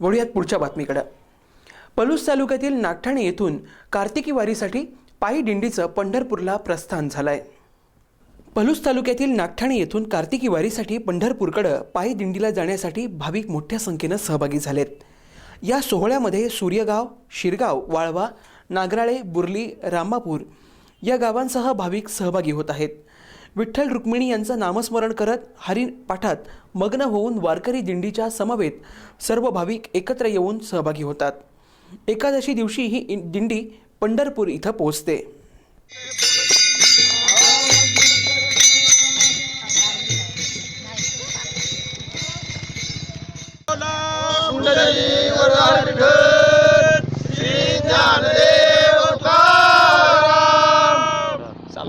वळूयात पुढच्या बातमीकडं. पलूस तालुक्यातील नागठाणे येथून कार्तिकी वारीसाठी पायी दिंडीचं पंढरपूरला प्रस्थान झालं आहे पलूस तालुक्यातील नागठाणे येथून कार्तिकी वारीसाठी पंढरपूरकडं पायी दिंडीला जाण्यासाठी भाविक मोठ्या संख्येनं सहभागी झालेत. या सोहळ्यामध्ये सूर्यगाव शिरगाव वाळवा नागराळे बुर्ली रामापूर या गावांसह भाविक सहभागी होत आहेत. विठ्ठल रुक्मिणी यांचं नामस्मरण करत हरिपाठात मग्न होऊन वारकरी दिंडीच्या समवेत सर्व भाविक एकत्र येऊन सहभागी होतात. एकादशी दिवशी ही दिंडी पंढरपूर इथं पोहोचते.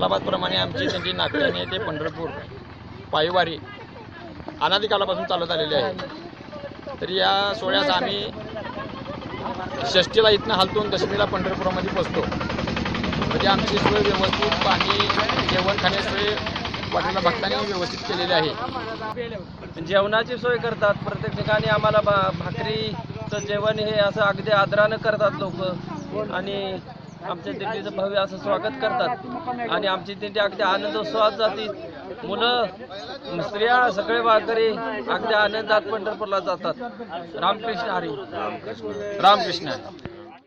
सालाबादप्रमाणे आमची त्यांची नागरिकांनी ते पंढरपूर पायवारी अनादिकालापासून चालत आलेली आहे. तर या सोहळ्यात आम्ही षष्टीला इथनं हलतून दशमीला पंढरपुरामध्ये पोचतो म्हणजे आमची सोय व्यवस्थित पाणी जेवण खाण्याची सोय वाटेला भक्तांनी व्यवस्थित केलेली आहे. जेवणाची सोय करतात प्रत्येक ठिकाणी आम्हाला भा भाकरीचं जेवण हे असं अगदी आदरानं करतात लोक. आणि आमच्या दिंडीचं भव्य असं स्वागत करतात. आणि आमची दिंडी अगदी आनंदोत्सवात जाते. मुलं स्त्रिया सगळे वारकरी अगदी आनंदात पंढरपूरला जातात. रामकृष्ण हरी. रामकृष्ण.